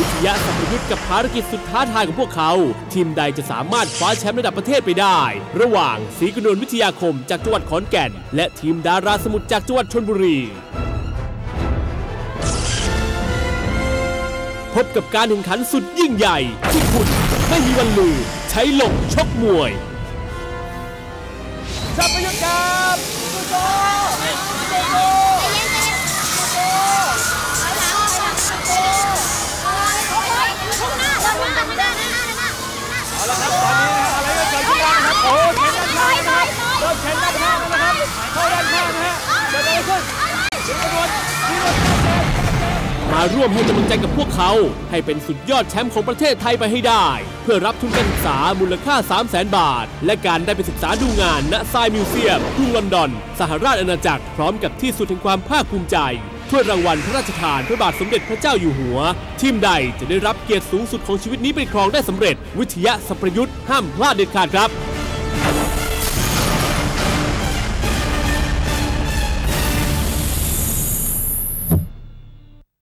วิทยาสัมพยุทธ์กับภารกิจสุดท้าทายของพวกเขา ทีมใดจะสามารถคว้าแชมป์ระดับประเทศไปได้ ระหว่างศรีกนวลวิทยาคมจากจังหวัดขอนแก่น และทีมดาราสมุทรจากจังหวัดชนบุรี พบกับการแข่งขันสุดยิ่งใหญ่ ที่คุณไม่มีวันลืมใช้หลมชกมวยสัพยุทธครับสุ มาร่วมให้กำลังใจกับพวกเขา ให้เป็นสุดยอดแชมป์ของประเทศไทยไปให้ได้ เพื่อรับทุนการศึกษามูลค่า 3 0 0แสนบาท และการได้ไปศึกษาดูงานณทรายมิวเซียมกรุงลอนดอน สหราชอาณาจักรพร้อมกับที่สุดแห่งความภาคภูมิใจถ้วยรางวัลพระราชทานพระบาทสมเด็จพระเจ้าอยู่หัว ทีมใดจะได้รับเกียรติสูงสุดของชีวิตนี้ไปครองได้สำเร็จ วิทยาสัพยุทธ์ห้ามพลาดเด็ดขาดครับ